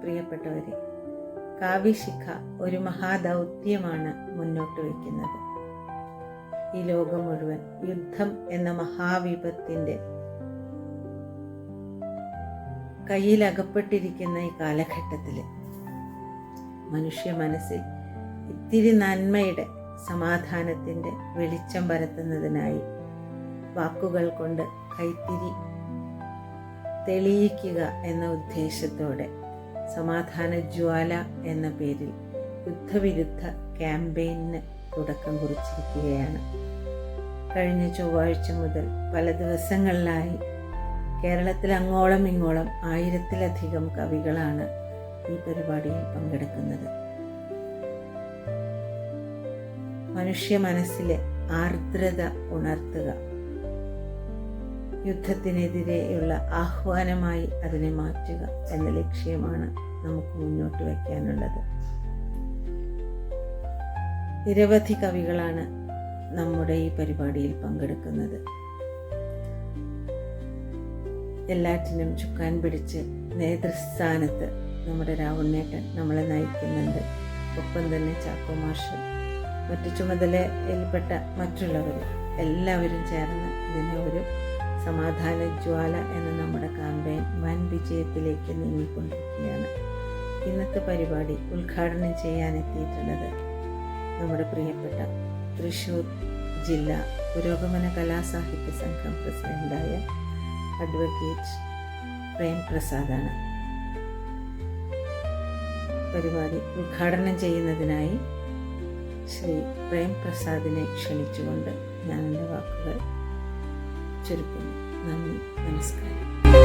പ്രിയപ്പെട്ടവരെ കാവ്യശിഖ ഒരു മഹാദൗത്യമാണ് മുന്നോട്ട് വയ്ക്കുന്നത്. ഈ ലോകം മുഴുവൻ യുദ്ധം എന്ന മഹാവിപത്തിന്റെ കയ്യിലകപ്പെട്ടിരിക്കുന്ന ഈ കാലഘട്ടത്തിൽ മനുഷ്യ മനസ്സിൽ ഇത്തിരി നന്മയുടെ സമാധാനത്തിന്റെ വെളിച്ചം പരത്തുന്നതിനായി വാക്കുകൾ കൊണ്ട് കൈത്തിരി തെളിയിക്കുക എന്ന ഉദ്ദേശത്തോടെ സമാധാന ജ്വാല എന്ന പേരിൽ യുദ്ധവിരുദ്ധ ക്യാമ്പയിന് തുടക്കം കുറിച്ചിരിക്കുകയാണ്. കഴിഞ്ഞ ചൊവ്വാഴ്ച മുതൽ പല ദിവസങ്ങളിലായി കേരളത്തിൽ അങ്ങോളം ഇങ്ങോളം ആയിരത്തിലധികം കവികളാണ് ഈ പരിപാടിയിൽ പങ്കെടുക്കുന്നത്. മനുഷ്യ മനസ്സിലെ ആർദ്രത ഉണർത്തുക യുദ്ധത്തിനെതിരെയുള്ള ആഹ്വാനമായി അതിനെ മാറ്റുക എന്ന ലക്ഷ്യമാണ് നമുക്ക് മുന്നോട്ട് വയ്ക്കാനുള്ളത് നിരവധി കവികളാണ് നമ്മുടെ ഈ പരിപാടിയിൽ പങ്കെടുക്കുന്നത്. എല്ലാറ്റിനും ചുക്കാൻ പിടിച്ച് നേതൃസ്ഥാനത്ത് നമ്മുടെ രാവണേട്ടൻ നമ്മളെ നയിക്കുന്നുണ്ട്. ഒപ്പം തന്നെ ചാക്കോ മാഷ് മറ്റു ചുമതലയിൽപ്പെട്ട മറ്റുള്ളവർ എല്ലാവരും ചേർന്ന് ഇതിനെ ഒരു സമാധാന ജ്വാല എന്ന നമ്മുടെ കാമ്പയിൻ വൻ വിജയത്തിലേക്ക് നീങ്ങിക്കൊണ്ടിരിക്കുകയാണ്. ഇന്നത്തെ പരിപാടി ഉദ്ഘാടനം ചെയ്യാനെത്തിയിട്ടുള്ളത് നമ്മുടെ പ്രിയപ്പെട്ട തൃശ്ശൂർ ജില്ലാ പുരോഗമന കലാസാഹിത്യ സംഘം പ്രസിഡന്റായ അഡ്വക്കേറ്റ് പ്രേം പ്രസാദാണ്. പരിപാടി ഉദ്ഘാടനം ചെയ്യുന്നതിനായി ശ്രീ പ്രേം പ്രസാദിനെ ക്ഷണിച്ചുകൊണ്ട് ഞാൻ എന്റെ വാക്കുകൾ ചുരുക്കുന്നു നന്ദി. നമസ്കാരം.